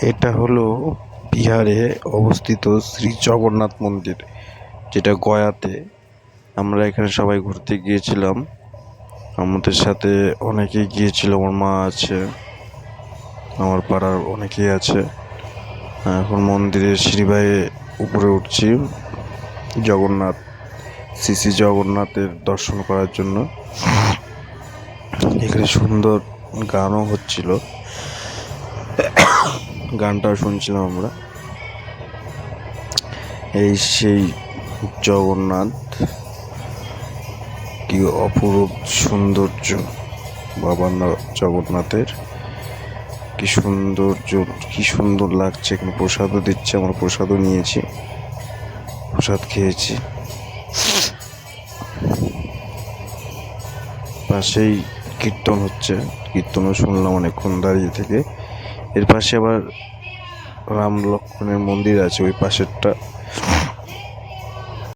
এটা হলো বিহারে অবস্থিত শ্রী জগন্নাথ মন্দির, যেটা গয়াতে আমরা এখানে সবাই ঘুরতে গিয়েছিলাম। আমাদের সাথে অনেকেই গিয়েছিল, আমার মা আছে, আমার পাড়ার অনেকেই আছে। এখন মন্দিরের সিঁড়ি বেয়ে উপরে উঠছি, জগন্নাথ, শ্রী শ্রী জগন্নাথের দর্শন করার জন্য। এখানে সুন্দর গানও হচ্ছিল। গানটাও শুনছিলাম আমরা। এই সেই জগন্নাথ, কি অপরূপ সৌন্দর্য বাবা জগন্নাথের। কি সৌন্দর্য, কি সুন্দর লাগছে, এখানে প্রসাদও দিচ্ছে, আমরা প্রসাদও নিয়েছি। প্রসাদ খেয়েছি। পাশেই কীর্তন হচ্ছে, কীর্তনও শুনলাম অনেকক্ষণ দাঁড়িয়ে থেকে। এর পাশে আবার রাম লক্ষ্মণের মন্দির আছে ওই পাশেরটা।